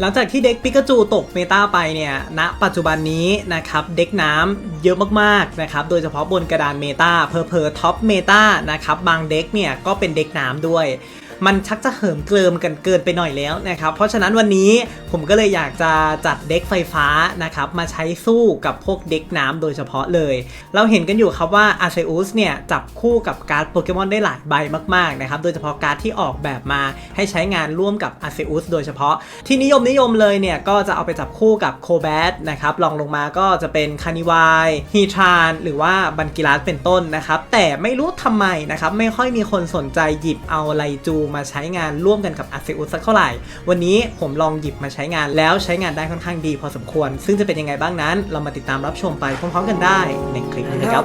หลังจากที่เด็กปิกาจูตกเมตาไปเนี่ยณปัจจุบันนี้นะครับเด็กน้ำเยอะมากๆนะครับโดยเฉพาะบนกระดานเมตาเพอเพอท็อปเมตานะครับบางเด็กเนี่ยก็เป็นเด็กน้ำด้วย มันชักจะเหิมเกลิมกันเกินไปหน่อยแล้วนะครับ เพราะฉะนั้นวันนี้ผมก็เลยอยากจะจัดเด็กไฟฟ้านะครับมาใช้สู้กับพวกเด็กน้ำโดยเฉพาะเลย เราเห็นกันอยู่ครับว่าอาเซอุสเนี่ยจับคู่กับการ์ดโปเกมอนได้หลายใบมากๆนะครับ โดยเฉพาะการ์ดที่ออกแบบมาให้ใช้งานร่วมกับอาเซอุสโดยเฉพาะ ที่นิยมนิยมเลยเนี่ยก็จะเอาไปจับคู่กับโคแบทนะครับลองลงมาก็จะเป็นคานิวายฮีทรานหรือว่าบันกิรัสเป็นต้นนะครับแต่ไม่รู้ทำไมนะครับไม่ค่อยมีคนสนใจหยิบเอาไลจูมาใช้งานร่วมกันกับอาเซอุสสักเท่าไหร่ วันนี้ผมลองหยิบมาใช้งานแล้วใช้งานได้ค่อนข้างดีพอสมควร ซึ่งจะเป็นยังไงบ้างนั้น เรามาติดตามรับชมไปพร้อมๆกันได้ในคลิปนี้นะครับ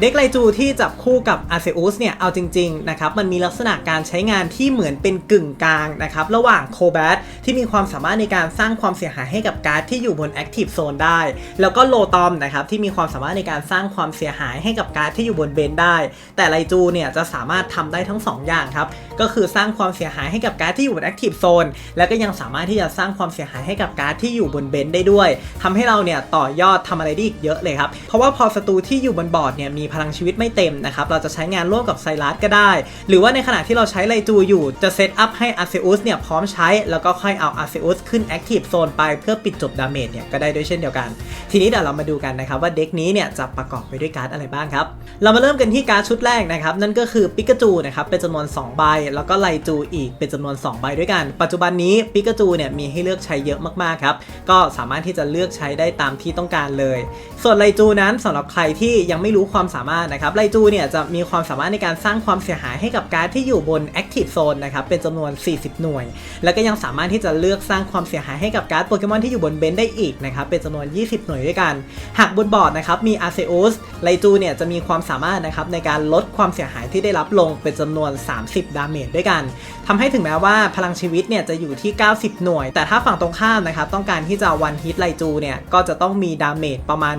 เด็กไลจูที่จับคู่กับอาเซอุสเนี่ย เอาจริงๆนะครับ มันมีลักษณะการใช้งานที่เหมือนเป็นกึ่งกลางนะครับ ระหว่างโคแบทที่มีความสามารถในการสร้างความเสียหายให้กับการ์ดที่อยู่บนแอคทีฟโซนได้ แล้วก็โลตอมนะครับ ที่มีความสามารถในการสร้างความเสียหายให้กับการ์ดที่อยู่บนเบนได้ แต่ไลจูเนี่ยจะสามารถทำได้ทั้ง 2 อย่างครับ ก็คือสร้างความเสียหายให้กับการ์ดที่อยู่บนแอคทีฟโซนแล้วก็ยังสามารถที่จะสร้างความเสียหายให้กับการ์ดที่อยู่บนเบนได้ด้วยทำให้เราเนี่ยต่อยอดทำอะไรได้อีกเยอะเลยครับ เพราะว่าพอศัตรูที่อยู่บนบอร์ดเนี่ยมีพลังชีวิตไม่เต็มนะครับเราจะใช้งานร่วมกับไซรัสก็ได้ หรือว่าในขณะที่เราใช้ไลจูอยู่จะเซตอัพให้อาเซอุสเนี่ยพร้อมใช้แล้วก็ค่อยเอาอาเซอุสขึ้นแอคทีฟโซนไปเพื่อปิดจบดาเมจเนี่ยก็ได้ด้วยเช่นเดียวกัน ทีนี้เดี๋ยวเรามาดูกันนะครับว่าเด็กนี้เนี่ยจะประกอบไปด้วยการ์ดอะไรบ้างครับเรามาเริ่มกันที่การ์ดชุดแรกนะครับนั่นก็คือปิกาจูนะครับเป็นจำนวน2ใบแล้วก็ไลจูอีกเป็นจำนวน 2 ใบด้วยกัน ปัจจุบันนี้ปิกาจูเนี่ยมีให้เลือกใช้เยอะมากๆครับ ก็สามารถที่จะเลือกใช้ได้ตามที่ต้องการเลย ส่วนไลจูนั้นสำหรับใครที่ยังไม่รู้ความสามารถนะครับไลจูเนี่ยจะมีความสามารถในการสร้างความเสียหายให้กับการ์ดที่อยู่บน Active Zone นะครับเป็นจำนวน 40 หน่วย แล้วก็ยังสามารถที่จะเลือกสร้างความเสียหายให้กับการ์ดโปเกมอนที่อยู่บนเบนได้อีกนะครับเป็นจำนวน 20 หน่วยด้วยกัน หากบนบอร์ดนะครับมี Arceus ไลจูเนี่ยจะมีความสามารถนะครับในการลดความเสียหายที่ได้รับลงเป็นจำนวน 30 ดาเมจด้วยกันทำให้ถึงแม้ว่าพลังชีวิตเนี่ยจะอยู่ที่ 90 หน่วย แต่ถ้าฝั่งตรงข้ามนะครับต้องการที่จะวันฮิตไลจูเนี่ยก็จะต้องมีดาเมจประมาณ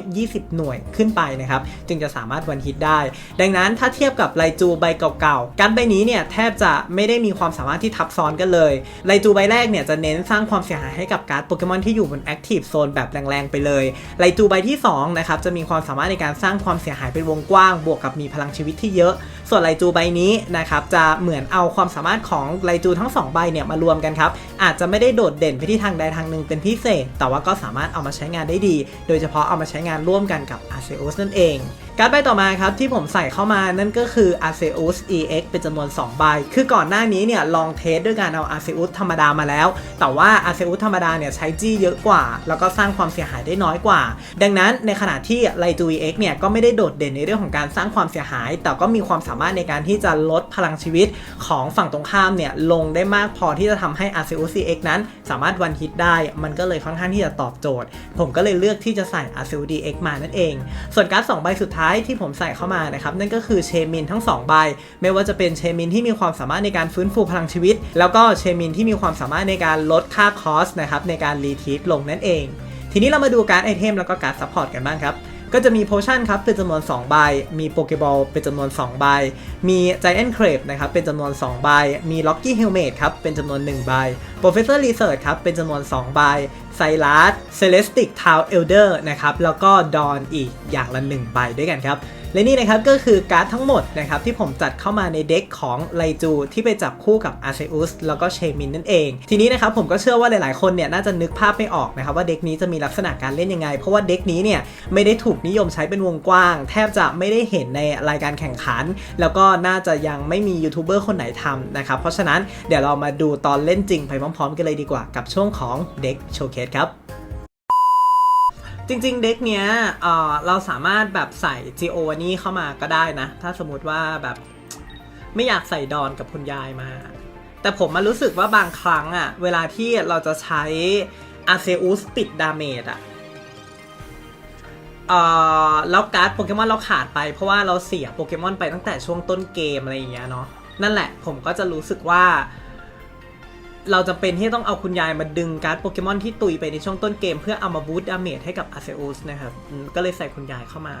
120 หน่วยขึ้นไปนะครับจึงจะสามารถวันฮิตได้ ดังนั้นถ้าเทียบกับไลจูใบเก่าๆ การใบนี้เนี่ยแทบจะไม่ได้มีความสามารถที่ทับซ้อนกันเลยไลจูใบแรกเนี่ยจะเน้นสร้างความเสียหายให้กับการ์ดโปเกมอนที่อยู่บนแอคทีฟโซนแบบแรงๆไปเลยไลจูใบที่2นะครับจะมีความสามารถในการสร้างความเสียหายเป็นวงกว้าง บวกกับมีพลังชีวิตที่เยอะ ส่วนไลจูใบนี้นะครับจะเหมือนเอาความสามารถของไลจูทั้งสองใบเนี่ยมารวมกันครับ อาจจะไม่ได้โดดเด่นไปที่ทางใดทางหนึ่งเป็นพิเศษ แต่ว่าก็สามารถเอามาใช้งานได้ดี โดยเฉพาะเอามาใช้งานร่วมกันกับอาเซอสนั่นเอง การ์ดใบต่อมาครับที่ผมใส่เข้ามานั่นก็คือ Arceus EX เป็นจำนวน 2 ใบ คือก่อนหน้านี้เนี่ยลองเทสด้วยการเอา Arceus ธรรมดามาแล้ว แต่ว่า Arceus ธรรมดาเนี่ยใช้จี้เยอะกว่า แล้วก็สร้างความเสียหายได้น้อยกว่า ดังนั้นในขณะที่ r a i j u EX เนี่ยก็ไม่ได้โดดเด่นในเรื่องของการสร้างความเสียหาย แต่ก็มีความสามารถในการที่จะลดพลังชีวิตของฝั่งตรงข้ามเนี่ยลงได้มากพอที่จะทำให้ Arceus EX นั้น สามารถวันฮิตได้ มันก็เลยค่อนข้างที่จะตอบโจทย์ ผมก็เลยเลือกที่จะใส่ Arceus DX มานั่นเอง ส่วนการ์ดสองใบสุดท้ายที่ผมใส่เข้ามานะครับนั่นก็คือเชมินทั้ง 2 ใบ ไม่ว่าจะเป็นเชมินที่มีความสามารถในการฟื้นฟูพลังชีวิต แล้วก็เชมินที่มีความสามารถในการลดค่าคอสนะครับในการรีทีทลงนั่นเอง ทีนี้เรามาดูการ์ดไอเทมแล้วก็การ์ดซัพพอร์ตกันบ้างครับ ก็จะมีโพชั่นครับเป็นจำนวน2ใบ มีโปเกบอลเป็นจำนวน2ใบ มีไจแอนครีปนะครับเป็นจำนวน2ใบ มีล็อกกี้เฮลเมตครับเป็นจำนวน1ใบโปรเฟสเซอร์รีเสิร์ชครับเป็นจำนวน2ใบไซรัสเซเลสติกทาวเอลเดอร์นะครับแล้วก็ดอนอีกอย่างละ1ใบด้วยกันครับ และนี่นะครับก็คือการ์ดทั้งหมดนะครับที่ผมจัดเข้ามาในเด็กของไลจูที่ไปจับคู่กับอาเซอุสแล้วก็เชมินนั่นเอง ทีนี้นะครับผมก็เชื่อว่าหลายๆคนเนี่ยน่าจะนึกภาพไม่ออกนะครับว่าเด็กนี้จะมีลักษณะการเล่นยังไง เพราะว่าเด็กนี้เนี่ยไม่ได้ถูกนิยมใช้เป็นวงกว้าง แทบจะไม่ได้เห็นในรายการแข่งขัน แล้วก็น่าจะยังไม่มียูทูบเบอร์คนไหนทำนะครับเพราะฉะนั้นเดี๋ยวเรามาดูตอนเล่นจริงไปพร้อม ๆ กันเลยดีกว่ากับช่วงของเด็กโชว์เคสครับ จริง ๆ เด็กเนี้ยเออเราสามารถแบบใส่ Geo นี่เข้ามาก็ได้นะ ถ้าสมมติว่าแบบไม่อยากใส่ดอนกับคุณยายมา แต่ผมมารู้สึกว่าบางครั้งอะเวลาที่เราจะใช้อาเซอุสปิดดาเมจอะเอ่อแล้วการ์ดโปเกมอนเราขาดไป เพราะว่าเราเสียโปเกมอนไปตั้งแต่ช่วงต้นเกมอะไรอย่างเงี้ยเนาะนั่นแหละผมก็จะรู้สึกว่า เราจะเป็นที่ต้องเอาคุณยายมาดึงการ์ดโปเกมอนที่ตุยไปในช่วงต้นเกม เพื่อเอามาบูตดาเมจให้กับอาเซอุสนะครับก็เลยใส่คุณยายเข้ามา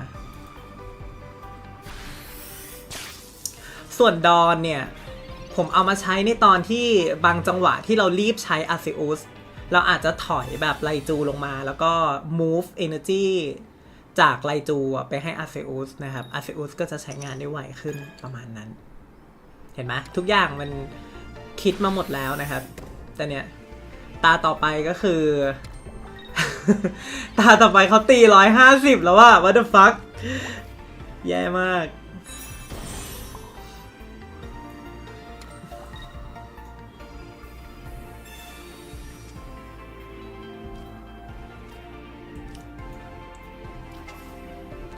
ส่วนดอนเนี่ย ผมเอามาใช้ในตอนที่บางจังหวะที่เรารีบใช้อาเซอุสเราอาจจะถอยแบบไลจูลงมา แล้วก็ move energy จากไลจูไปให้อาเซอุสนะครับอาเซอุสก็จะใช้งานได้ไวขึ้นประมาณนั้น เห็นไหมทุกอย่างมัน คิดมาหมดแล้วนะครับ แต่เนี่ย ตาต่อไปก็คือ ตาต่อไปเขาตีร้อยห้าสิบแล้วว่า what the fuck แย่มาก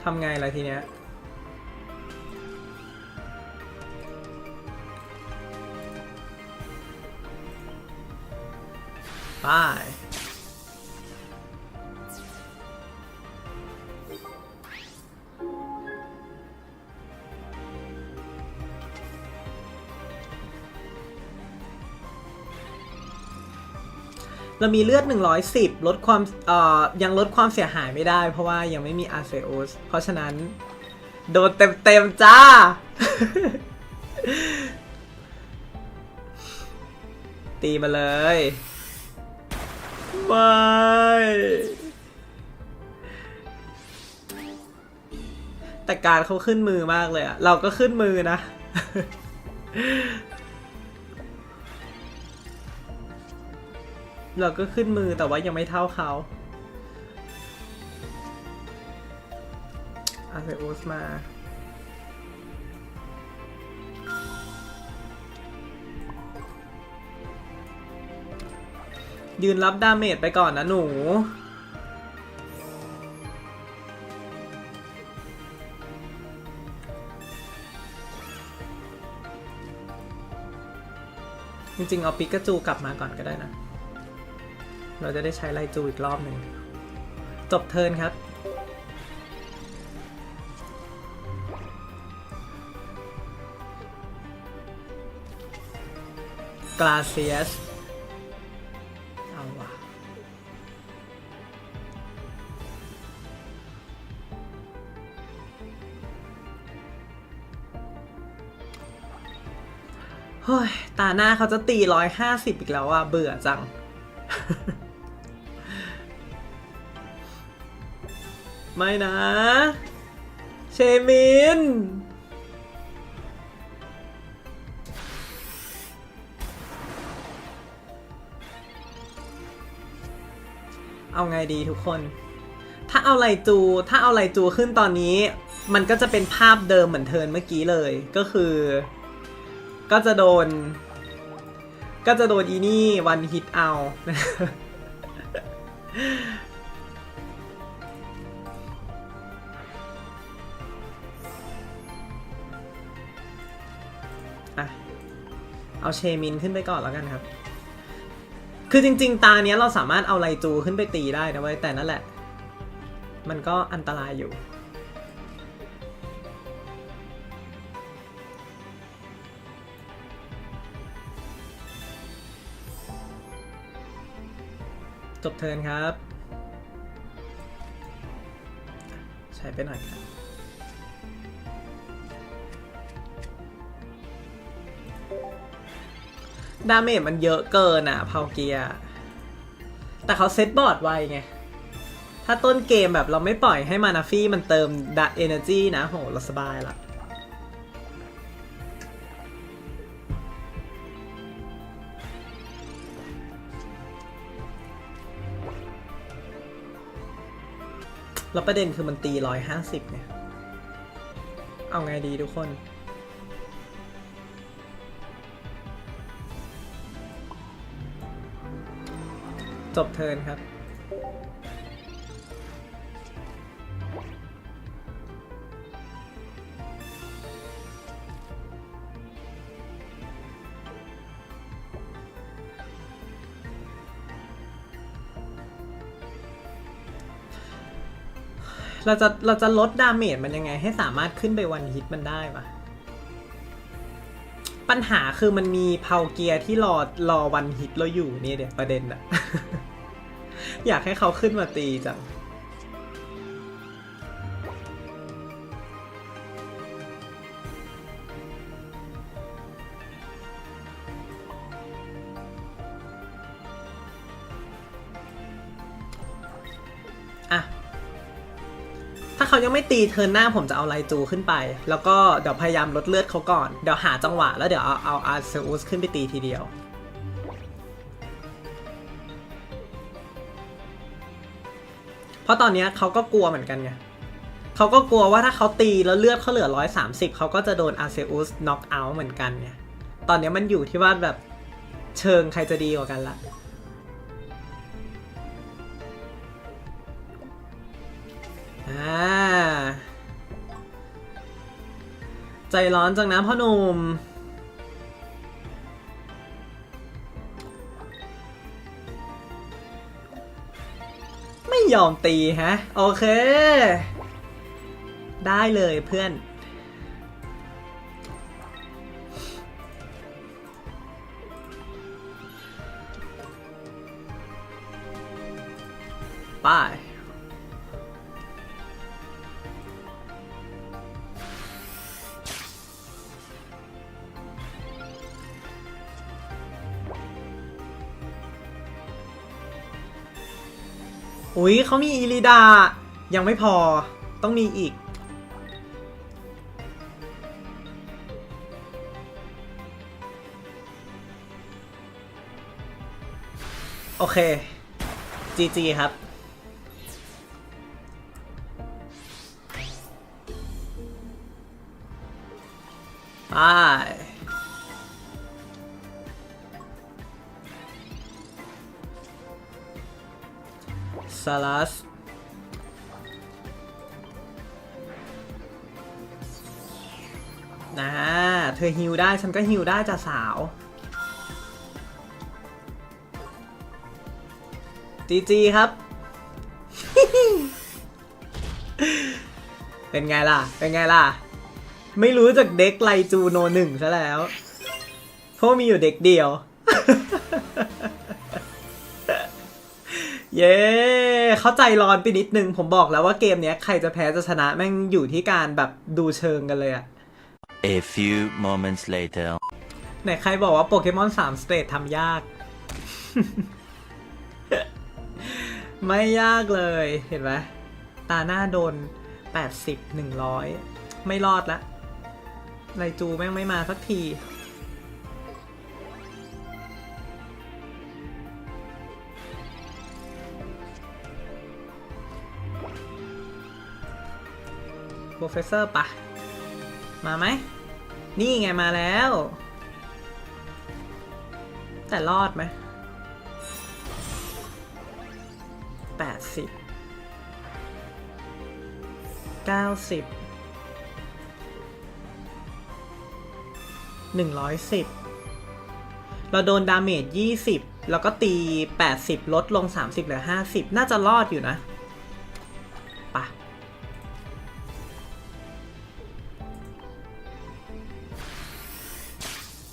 ทำไงล่ะทีเนี้ย ไปเรามีเลือด 110 ลดความเอ่อยังลดความเสียหายไม่ได้ เพราะว่ายังไม่มีอาเซโอสเพราะฉะนั้น โดนเต็มๆจ้า ตีมาเลย ไม่แต่การเขาขึ้นมือมากเลยอะเราก็ขึ้นมือนะ เราก็ขึ้นมือแต่ว่ายังไม่เท่าเขาอาเซอุสมา ยืนรับดาเมจไปก่อนนะหนู จริงๆ เอาปิกาจูกลับมาก่อนก็ได้นะ เราจะได้ใช้ไลจูอีกรอบหนึ่ง จบเทิร์นครับกลาเซียส ฮ้ย ตาหน้าเขาจะตีร้อยห้าสิบอีกแล้วอะเบื่อจัง ไม่นะ เชมิน เอาไงดีทุกคน ถ้าเอาไลจู ถ้าเอาไลจูขึ้นตอนนี้ มันก็จะเป็นภาพเดิมเหมือนเทินเมื่อกี้เลย ก็คือ ก็จะโดน ก็จะโดนอีนี่วันฮิตเอา เอาเชมินขึ้นไปก่อนแล้วกันครับ คือจริง ๆ ตาเนี้ยเราสามารถเอาไลจูขึ้นไปตีได้นะเว้ยแต่นั่นแหละ มันก็อันตรายอยู่ บเทิร์นครับ ใช้ไปหน่อยครับดาเมจมันเยอะเกินอะพาวเกีย แต่เขาเซตบอร์ดไวไง ถ้าต้นเกมแบบเราไม่ปล่อยให้มานาฟี่มันเติมดัตเอเนอร์จีนะ โห เราสบายละ แล้วประเด็นคือมันตีร้อยห้าสิบเนี่ย เอาไงดีทุกคน จบเทินครับ เราจะเราจะลดดาเมจมันยังไง ให้สามารถขึ้นไปวันฮิตมันได้ปะปัญหาคือมันมีเพาเกียร์ที่รอรอวันฮิตเราอยู่นี่เดี๋ยวประเด็นอะอยากให้เขาขึ้นมาตีจัง ตีเทิร์นหน้าผมจะเอาไลจูขึ้นไป แล้วก็เดี๋ยวพยายามลดเลือดเขาก่อน เดี๋ยวหาจังหวะแล้วเดี๋ยวเอาเอาอาร์เซอุสขึ้นไปตีทีเดียว เพราะตอนนี้เขาก็กลัวเหมือนกันไงเขาก็กลัวว่าถ้าเขาตีแล้วเลือดเขาเหลือ 130 เขาก็จะโดนอาร์เซอุสน็อกเอาท์เหมือนกันเนี่ยตอนนี้มันอยู่ที่ว่าแบบเชิงใครจะดีกว่ากันละ อ่า ใจร้อนจังนะพ่อหนุ่ม ไม่ยอมตีฮะ โอเค ได้เลยเพื่อนไป อุ้ยเขามีอีลิดา ยังไม่พอต้องมีอีก โอเค GG ครับไปาลัสนะเธอฮิวได้ฉันก็ฮิวได้จ้ะสาวจีจีครับ เป็นไงล่ะ เป็นไงล่ะ ไม่รู้จากเด็กไลจูโนหนึ่งซะแล้ว เพราะมีอยู่เด็กเดียว เย้ เข้าใจร้อนไปนิดนึง ผมบอกแล้วว่าเกมเนี้ยใครจะแพ้จะชนะแม่งอยู่ที่การแบบดูเชิงกันเลยอะ A few moments later. ไหนใครบอกว่าโปเกมอน3สเตททำยาก ไม่ยากเลยเห็นไหมตาหน้าโดน 80 100 ไม่รอดละไลจูแม่งไม่มาสักที โปรเฟสเซอร์ปะมาไหม นี่ไงมาแล้ว แต่รอดไหมแปดสิบเก้าสิบหนึ่งร้อยสิบเราโดนดาเมจยี่สิบแล้วก็ตีแปดสิบลดลงสามสิบเหลือห้าสิบน่าจะรอดอยู่นะ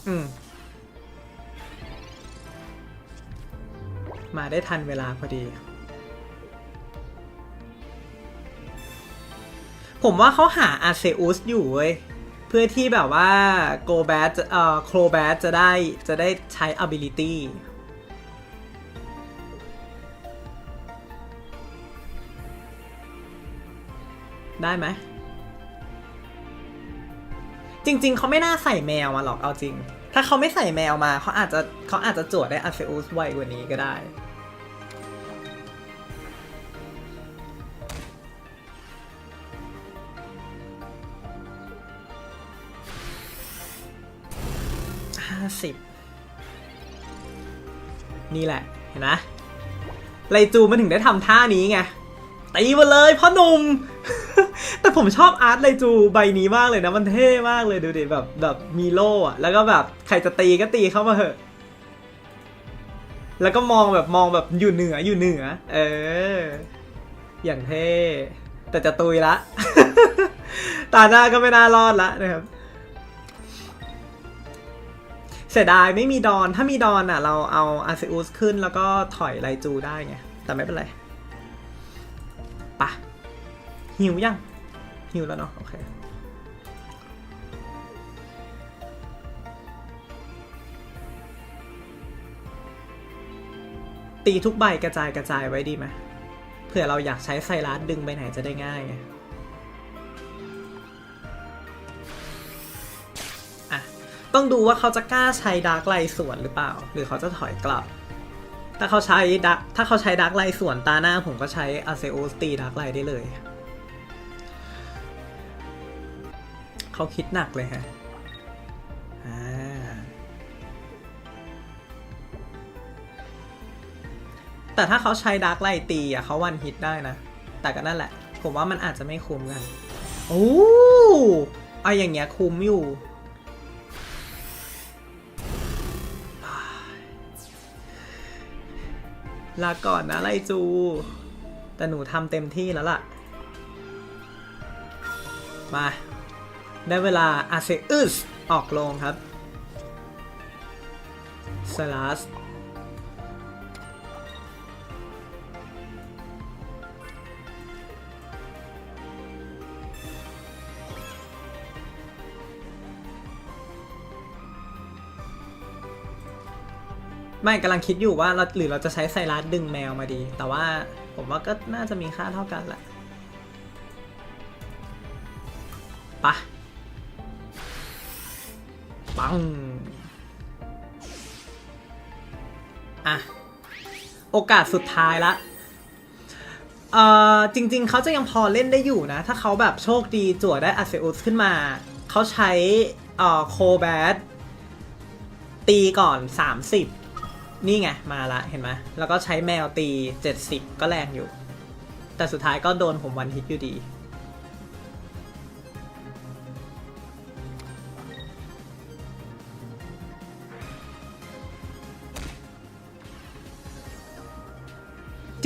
อืม มาได้ทันเวลาพอดี ผมว่าเขาหาอาเซอุสอยู่เว้ย เพื่อที่แบบว่าโกแบทเอ่อโครแบทจะได้จะได้ใช้ ability ได้ไหม จริง ๆ เขาไม่น่าใส่แมวมาหรอกเอาจริง ถ้าเขาไม่ใส่แมวมาเขาอาจจะเขาอาจจะจวดได้อาเซอุสไวกว่านี้ก็ได้ ห้าสิบ นี่แหละ เห็นไหมไลจูมันถึงได้ทำท่านี้ไงตีมาเลยพ่อหนุ่ม ผมชอบอาร์ตไลจูใบนี้มากเลยนะ มันเท่มากเลยดูดิแบบแบบมีโล่อะแล้วก็แบบใครจะตีก็ตีเข้ามาเถอะ แล้วก็มองแบบมองแบบอยู่เหนืออยู่เหนือ เออ อย่างเท่ แต่จะตุยละ ตาหน้าก็ไม่น่ารอดละนะครับเสียดายไม่มีดอน ถ้ามีดอนอะ เราเอาอาเซอุสขึ้นแล้วก็ถอยไลจูได้ไง แต่ไม่เป็นไรปะหิวยังิวแล้วเนาะโอเคตีทุกใบกระจายกระจายไว้ดีไหมเผื่อเราอยากใช้ไซรัสดึงไปไหนจะได้ง่ายไงอะต้องดูว่าเขาจะกล้าใช้ดาร์กไลท์สวนหรือเปล่า หรือเขาจะถอยกลับ ถ้าเขาใช้ดักถ้าเขาใช้ดาร์กไลท์สวนตาหน้าผมก็ใช้อาเซโอสตีดาร์กไลได้เลย เขาคิดหนักเลยฮะแต่ถ้าเขาใช้ดาร์กไลท์ตีอะเขาวันฮิตได้นะ แต่ก็นั่นแหละ ผมว่ามันอาจจะไม่คุ้มกัน โอ้เอาอย่างเงี้ยคุ้มอยู่ ลาก่อนนะไลจู แต่หนูทำเต็มที่แล้วล่ะ มา ได้เวลาอาเซอุสออกลงครับสลัสไม่กำลังคิดอยู่ว่าเราหรือเราจะใช้ไซรัสดึงแมวมาดี แต่ว่าผมว่าก็น่าจะมีค่าเท่ากันแหละ ปัง อะ โอกาสสุดท้ายละ เอ่อ จริง ๆ เขาจะยังพอเล่นได้อยู่นะ ถ้าเขาแบบโชคดีจั่วได้อาเซอุสขึ้นมา เขาใช้เอ่อโคแบดตีก่อน 30 นี่ไง มาละเห็นไหมแล้วก็ใช้แมวตี 70 ก็แรงอยู่ แต่สุดท้ายก็โดนผมวันฮิตอยู่ดี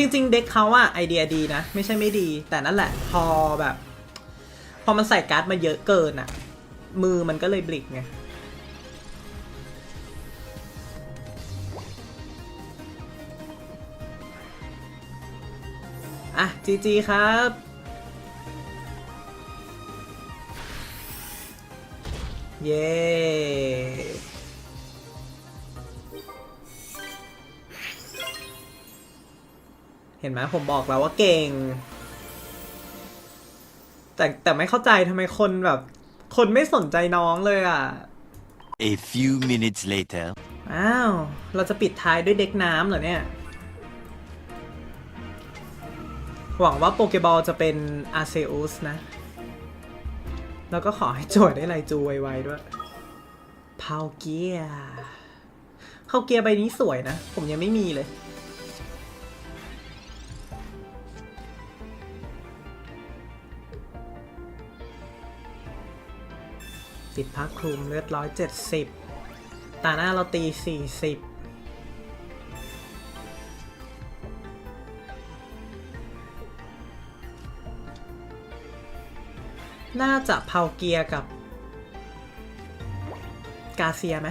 จริง ๆ เด็กเขาอะไอเดียดีนะ ไม่ใช่ไม่ดี แต่นั่นแหละพอแบบ พอมันใส่การ์ดมาเยอะเกินอะมือมันก็เลยบลิกไงอะจีจีครับ เย้ เห็นไหมผมบอกแล้วว่าเก่ง แต่แต่ไม่เข้าใจทำไมคนแบบ คนไม่สนใจน้องเลยอะ A few minutes later. อ้าว เราจะปิดท้ายด้วยเด็กน้ำเหรอเนี่ย หวังว่าโปเกบอลจะเป็นอาเซอุสนะ แล้วก็ขอให้โจทย์ได้ไลจูไวๆด้วยพาวเกียพาวเกียใบนี้สวยนะ ผมยังไม่มีเลย ติดพักคลุมเลือดร้อยเจ็ดสิบตาหน้าเราตีสี่สิบน่าจะเพาเกียร์กับ กาเซียไหม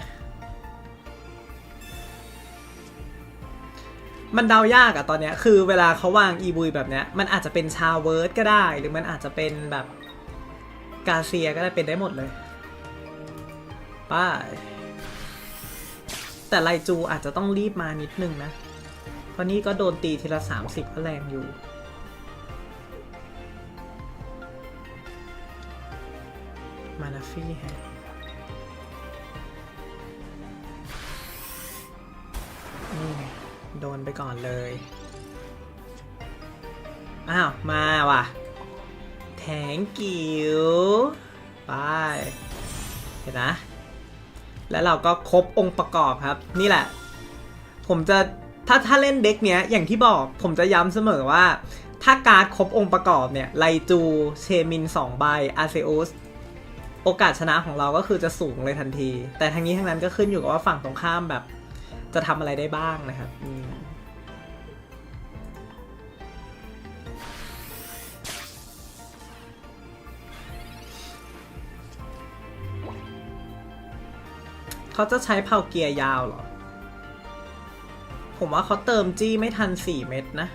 มันเดายากอะตอนเนี้ยคือเวลาเขาวางอีบุยแบบเนี้ยมันอาจจะเป็นชาเวิร์ดก็ได้ หรือมันอาจจะเป็นแบบกาเซียก็ได้เป็นได้หมดเลย ป้ายแต่ไลจูอาจจะต้องรีบมานิดนึงนะ เพราะนี่ก็โดนตีทีละ 30ก็แรงอยู่ มานาฟี่ฮะนี่ไงโดนไปก่อนเลย อ้าว มาว่ะ แทงกิวไป เห็นนะ แล้วเราก็ครบองค์ประกอบครับ นี่แหละ ผมจะถ้าถ้าเล่นเด็กเนี้ยอย่างที่บอกผมจะย้ำเสมอว่า ถ้าการ์ดครบองค์ประกอบเนี่ยไลจูเชมิน2ใบอาเซอุสโอกาสชนะของเราก็คือจะสูงเลยทันที แต่ทั้งนี้ทั้งนั้นก็ขึ้นอยู่กับว่าฝั่งตรงข้ามแบบ จะทำอะไรได้บ้างนะครับ เขาจะใช้เพาเกียร์ยาวเหรอ ผมว่าเขาเติมจี้ไม่ทัน 4 เม็ดนะ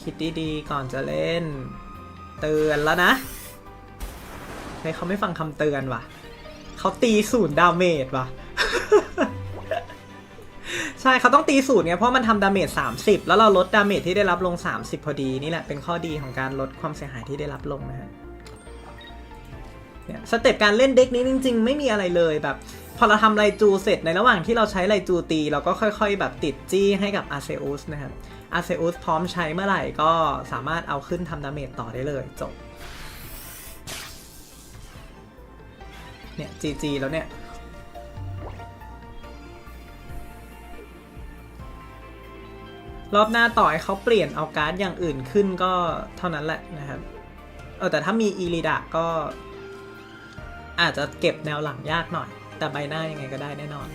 คิดดีๆ ก่อนจะเล่น เตือนแล้วนะเฮ้ยเขาไม่ฟังคำเตือนว่ะ เขาตีศูนย์ดาเมจว่ะ ใช่เขาต้องตีศูนย์ไงเพราะมันทำดาเมจ30 แล้วเราลดดาเมจที่ได้รับลง 30 พอดีนี่แหละเป็นข้อดีของการลดความเสียหายที่ได้รับลงนะฮะ เนี่ยสเต็ปการเล่นเด็กนี้จริง ๆ ไม่มีอะไรเลยแบบ พอเราทำไลจูเสร็จในระหว่างที่เราใช้ไลจูตี เราก็ค่อยๆ แบบติดจี้ให้กับอาเซอุสนะครับอาเซอุสพร้อมใช้เมื่อไหร่ก็สามารถเอาขึ้นทำดาเมจต่อได้เลยจบเนี่ยจีจีแล้วเนี่ยรอบหน้าต่อให้เขาเปลี่ยนเอาการ์ดอย่างอื่นขึ้นก็เท่านั้นแหละนะครับ เออแต่ถ้ามีอีริดะก็ อาจจะเก็บแนวหลังยากหน่อย แต่ใบหน้ายังไงก็ได้แน่นอน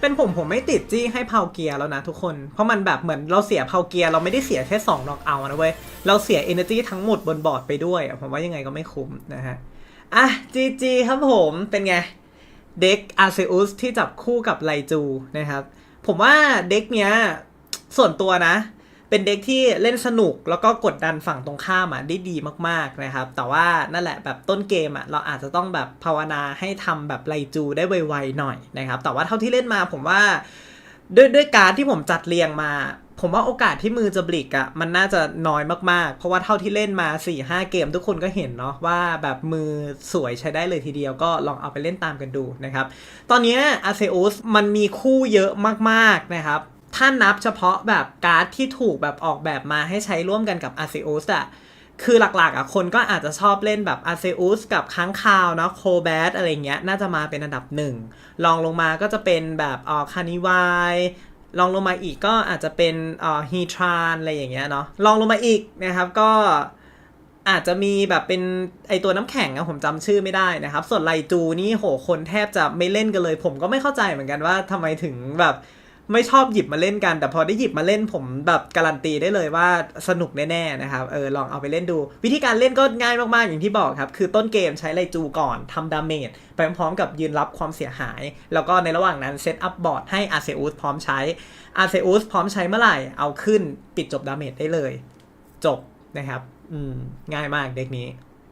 เป็นผมผมไม่ติดจี้ให้เพาเกียร์แล้วนะทุกคน เพราะมันแบบเหมือนเราเสียเพาเกียร์เราไม่ได้เสียแค่2น็อกเอานะเว้ย เราเสีย energy ทั้งหมดบนบอร์ดไปด้วย ผมว่ายังไงก็ไม่คุ้มนะฮะ อะ GG ครับผมเป็นไง เด็กอาเซอุสที่จับคู่กับไลจูนะครับ ผมว่าเด็กเนี้ยส่วนตัวนะ เป็นเด็กที่เล่นสนุกแล้วก็กดดันฝั่งตรงข้ามอะได้ดีมากๆนะครับ แต่ว่านั่นแหละแบบต้นเกมอะเราอาจจะต้องแบบภาวนาให้ทำแบบไลจูได้ไวๆหน่อยนะครับ แต่ว่าเท่าที่เล่นมาผมว่าด้วยด้วยการที่ผมจัดเรียงมา ผมว่าโอกาสที่มือจะบลิกอะ่ะมันน่าจะน้อยมากๆ เพราะว่าเท่าที่เล่นมา 4 5เกมทุกคนก็เห็นเนาะว่าแบบมือสวยใช้ได้เลยทีเดียวก็ลองเอาไปเล่นตามกันดูนะครับ ตอนนี้อาเซอุสมันมีคู่เยอะมากๆนะครับ ถ้านับเฉพาะแบบการ์ดที่ถูกแบบออกแบบมาให้ใช้ร่วมกันกับอาเซอุสอะคือหลักๆอะคนก็อาจจะชอบเล่นแบบอาเซอุสกับค้างคาวเนาะโคแบทอะไรเงี้ย น่าจะมาเป็นอันดับหนึ่งลองลงมาก็จะเป็นแบบอ่อคานิวายลองลงมาอีกก็อาจจะเป็นเอ่อฮีทรานอะไรอย่างเงี้ยเนาะลองลงมาอีกนะครับก็อาจจะมีแบบเป็นไอตัวน้ำแข็งอะผมจำชื่อไม่ได้นะครับ ส่วนไลจูนี่โหคนแทบจะไม่เล่นกันเลย ผมก็ไม่เข้าใจเหมือนกันว่าทำไมถึงแบบ ไม่ชอบหยิบมาเล่นกัน แต่พอได้หยิบมาเล่นผมแบบการันตีได้เลยว่าสนุกแน่ๆนะครับเออลองเอาไปเล่นดู วิธีการเล่นก็ง่ายมากๆอย่างที่บอกครับ คือต้นเกมใช้ไลจูก่อนทำดาเมจไปพร้อมๆกับยืนรับความเสียหาย แล้วก็ในระหว่างนั้นเซตอัพบอร์ดให้อาเซอุสพร้อมใช้อาเซอุสพร้อมใช้เมื่อไหร่เอาขึ้นปิดจบดาเมจได้เลย จบนะครับ อืมง่ายมากเด็กนี้